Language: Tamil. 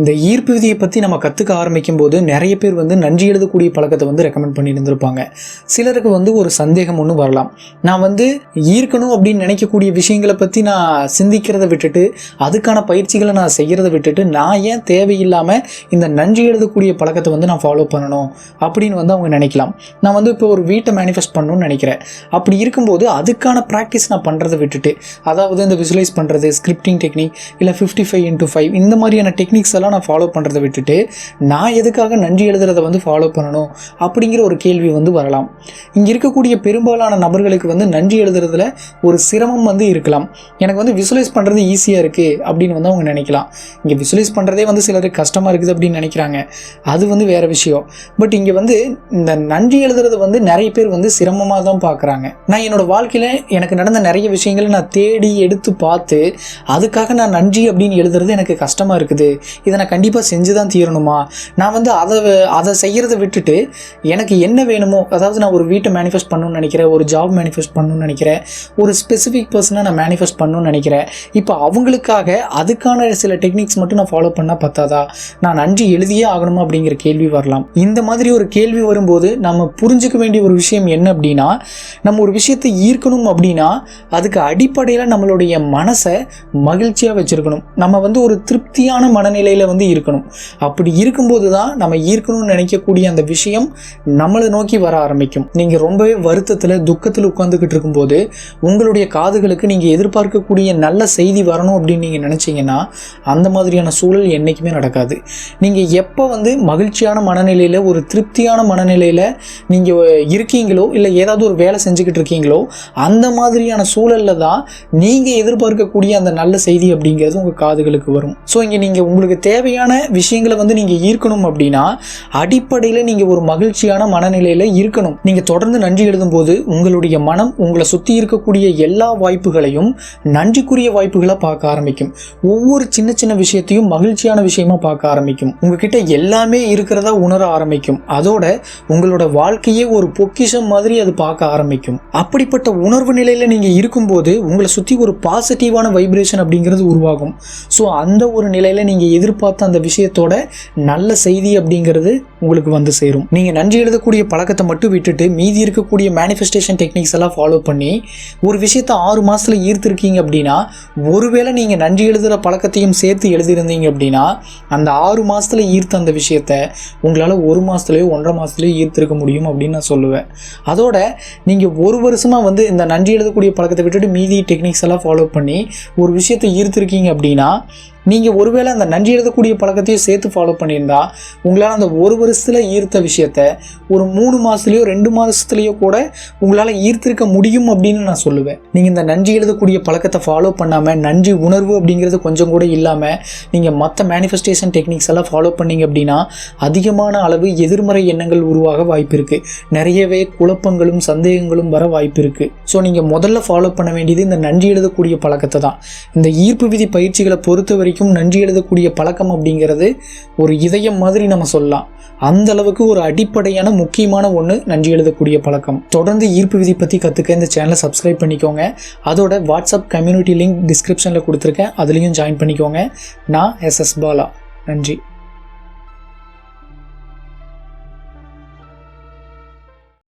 இந்த ஈர்ப்பு விதியை பற்றி நம்ம கற்றுக்க ஆரம்பிக்கும் போது நிறைய பேர் வந்து நன்றி எழுதக்கூடிய பழக்கத்தை வந்து ரெக்கமெண்ட் பண்ணியிருந்திருப்பாங்க. சிலருக்கு வந்து ஒரு சந்தேகம் ஒன்று வரலாம். நான் வந்து ஈர்க்கணும் அப்படின்னு நினைக்கக்கூடிய விஷயங்களை பற்றி நான் சிந்திக்கிறத விட்டுட்டு அதுக்கான பயிற்சிகளை நான் செய்கிறத விட்டுட்டு நான் ஏன் தேவையில்லாமல் இந்த நன்றி எழுதக்கூடிய பழக்கத்தை வந்து நான் ஃபாலோ பண்ணணும் அப்படின்னு வந்து அவங்க நினைக்கலாம். நான் வந்து இப்போ ஒரு வீட்டை மேனிஃபெஸ்ட் பண்ணணும்னு நினைக்கிறேன். அப்படி இருக்கும்போது அதுக்கான ப்ராக்டிஸ் நான் பண்ணுறதை விட்டுட்டு அதாவது இந்த விசுவலைஸ் பண்ணுறது ஸ்கிரிப்டிங் டெக்னிக் இல்லை ஃபிஃப்டி ஃபைவ் இன்ட்டு ஃபைவ் இந்த மாதிரியான டெக்னிக்ஸ் எல்லாம் நான் ஃபாலோ பண்ணுறதை விட்டுட்டு நான் எதுக்காக நன்றி எழுதுறதை வந்து ஃபாலோ பண்ணணும் அப்படிங்கிற ஒரு கேள்வி வந்து வரலாம். இங்கே இருக்கக்கூடிய பெரும்பாலான நபர்களுக்கு வந்து நன்றி எழுதுறதுல ஒரு சிரமம் வந்து இருக்கலாம். எனக்கு வந்து விசுவலைஸ் பண்ணுறது ஈஸியாக இருக்குது அப்படின்னு வந்து அவங்க நினைக்கலாம். இங்கே விசுவலைஸ் பண்ணுறதே வந்து சிலருக்கு கஷ்டமாக இருக்குது அப்படின்னு நினைக்கிறாங்க. அது வந்து வேறு விஷயம். பட் இங்கே வந்து இந்த நன்றி எழுதுறது வந்து நிறைய பேர் வந்து சிரமமாக தான் பார்க்குறாங்க நான் என்னோட வாழ்க்கையில் எனக்கு நடந்த நிறைய விஷயங்களை நான் தேடி எடுத்து பார்த்து அதுக்காக நான் நன்றி அப்படின்னு எழுதுறது எனக்கு கஷ்டமாக இருக்குது. இதை நான் கண்டிப்பாக செஞ்சு தான் தீரணுமா? நான் வந்து அதை அதை செய்கிறத விட்டுட்டு எனக்கு என்ன வேணுமோ அதாவது நான் ஒரு வீட்டை மேனிஃபெஸ்ட் பண்ணணும்னு நினைக்கிறேன் ஒரு ஜாப் மேனிஃபெஸ்ட் பண்ணணும்னு நினைக்கிறேன் ஒரு ஸ்பெசிஃபிக் பர்சனை நான் மேனிஃபெஸ்ட் பண்ணணும்னு நினைக்கிறேன். இப்போ அவங்களுக்காக அதுக்கான சில டெக்னிக்ஸ் மட்டும் நான் ஃபாலோ பண்ணால் பத்தாதா? நான் நன்றி எழுதியே ஆகணுமா அப்படிங்கிற கேள்வி வரலாம். இந்த மாதிரி ஒரு கேள்வி வரும்போது நம்ம புரிஞ்சுக்க வேண்டிய ஒரு விஷயம் என்ன அப்படின்னா நம்ம ஒரு விஷயத்தை ஈர்க்கணும் அப்படின்னா அதுக்கு அடிப்படையில் நம்மளுடைய மனசை மகிழ்ச்சியாக வச்சுருக்கணும். நம்ம வந்து ஒரு திருப்தியான மனநிலையில் வந்து இருக்கணும். அப்படி இருக்கும்போது தான் நம்ம ஈர்க்கணும்னு நினைக்கக்கூடிய அந்த விஷயம் நம்மளை நோக்கி வர ஆரம்பிக்கும். நீங்கள் ரொம்பவே வருத்தத்தில் துக்கத்தில் உட்காந்துக்கிட்டு இருக்கும்போது உங்களுடைய காதுகளுக்கு நீங்கள் எதிர்பார்க்கக்கூடிய நல்ல செய்தி வரணும் அப்படின்னு நீங்கள் நினச்சிங்கன்னா அந்த மாதிரியான சூழல் என்றைக்குமே நடக்காது. நீங்கள் எப்போ வந்து மகிழ்ச்சியான மனநிலையில் ஒரு திருப்தியான மனநிலையில் நீங்கள் இருக்கீங்களோ இல்லை ஏதாவது ஒரு வேலை செஞ்சுக்கிட்டு இருக்கீங்களோ அந்த மாதிரியான சூழலில் தான் நீங்கள் எதிர்பார்க்கக்கூடிய அந்த நல்ல செய்தி அப்படிங்கிறது உங்கள் காதுகளுக்கு வரும். ஸோ இங்கே நீங்கள் உங்களுக்கு தேவையான விஷயங்களை வந்து நீங்கள் ஈர்க்கணும் அப்படின்னா அடிப்படையில் நீங்கள் ஒரு மகிழ்ச்சியான மனநிலையில் இருக்கணும். நீங்கள் தொடர்ந்து நன்றி எழுதும் போது உங்களுடைய மனம் உங்களை சுற்றி இருக்கக்கூடிய எல்லா வாய்ப்புகளையும் நன்றிக்குரிய வாய்ப்புகளை பார்க்க ஆரம்பிக்கும். ஒவ்வொரு சின்ன சின்ன விஷயத்தையும் மகிழ்ச்சியான விஷயமா பார்க்க ஆரம்பிக்கும். உங்ககிட்ட எல்லாமே இருக்கிறதா உணர ஆரம்பிக்கும். அதோட உங்களோட வாழ்க்கையே ஒரு பொக்கிஷம் மாதிரி அது பார்க்க ஆரம்பிக்கும். அப்படிப்பட்ட உணர்வு நிலையில் நீங்கள் இருக்கும்போது உங்களை சுற்றி ஒரு பாசிட்டிவான வைப்ரேஷன் அப்படிங்கிறது உருவாகும். ஸோ அந்த ஒரு நிலையில் நீங்கள் எதிர்ப்பு எதிர்பார்த்த அந்த விஷயத்தோட நல்ல செய்தி அப்படிங்கிறது உங்களுக்கு வந்து சேரும். நீங்கள் நன்றி எழுதக்கூடிய பழக்கத்தை மட்டும் விட்டுட்டு மீதி இருக்கக்கூடிய மேனிஃபெஸ்டேஷன் டெக்னிக்ஸ் எல்லாம் ஃபாலோ பண்ணி ஒரு விஷயத்தை ஆறு மாதத்தில் ஈர்த்திருக்கீங்க அப்படின்னா ஒருவேளை நீங்கள் நன்றி எழுதுகிற பழக்கத்தையும் சேர்த்து எழுதியிருந்தீங்க அப்படின்னா அந்த ஆறு மாதத்தில் ஈர்த்த அந்த விஷயத்த உங்களால் ஒரு மாதத்துலேயோ ஒன்றரை மாதத்துலேயோ ஈர்த்திருக்க முடியும் அப்படின்னு நான் சொல்லுவேன். அதோட நீங்கள் ஒரு வருஷமாக வந்து இந்த நன்றி எழுதக்கூடிய பழக்கத்தை விட்டுட்டு மீதி டெக்னிக்ஸ் எல்லாம் ஃபாலோ பண்ணி ஒரு விஷயத்தை ஈர்த்திருக்கீங்க அப்படின்னா நீங்கள் ஒருவேளை அந்த நன்றி எழுதக்கூடிய பழக்கத்தையும் சேர்த்து ஃபாலோ பண்ணியிருந்தா உங்களால் அந்த ஒரு வருஷத்தில் ஈர்த்த விஷயத்த ஒரு மூணு மாதத்துலேயோ ரெண்டு மாதத்துலேயோ கூட உங்களால் ஈர்த்திருக்க முடியும் அப்படின்னு நான் சொல்லுவேன். நீங்கள் இந்த நன்றி எழுதக்கூடிய பழக்கத்தை ஃபாலோ பண்ணாமல் நன்றி உணர்வு அப்படிங்கிறது கொஞ்சம் கூட இல்லாமல் நீங்கள் மற்ற மேனிஃபெஸ்டேஷன் டெக்னிக்ஸ் எல்லாம் ஃபாலோ பண்ணீங்க அப்படின்னா அதிகமான அளவு எதிர்மறை எண்ணங்கள் உருவாக வாய்ப்பு இருக்குது நிறையவே குழப்பங்களும் சந்தேகங்களும் வர வாய்ப்பு இருக்குது ஸோ நீங்கள் முதல்ல ஃபாலோ பண்ண வேண்டியது இந்த நன்றி எழுதக்கூடிய பழக்கத்தை தான். இந்த ஈர்ப்பு விதி பயிற்சிகளை பொறுத்த வரைக்கும் நன்றி எழுதக்கூடிய பழக்கம் அப்படிங்கிறது ஒரு இதயம் மாதிரி நம்ம சொல்லலாம். அந்த அளவுக்கு ஒரு அடிப்படையான முக்கியமான ஒன்று நன்றி எழுதக்கூடிய பழக்கம். தொடர்ந்து ஈர்ப்பு விதி பற்றி கற்றுக்க இந்த சேனலை சப்ஸ்கிரைப் பண்ணிக்கோங்க. அதோட வாட்ஸ்அப் கம்யூனிட்டி லிங்க் டிஸ்கிரிப்ஷனில் கொடுத்துருக்கேன். அதுலேயும் ஜாயின் பண்ணிக்கோங்க. நான் எஸ்எஸ் பாலா. நன்றி.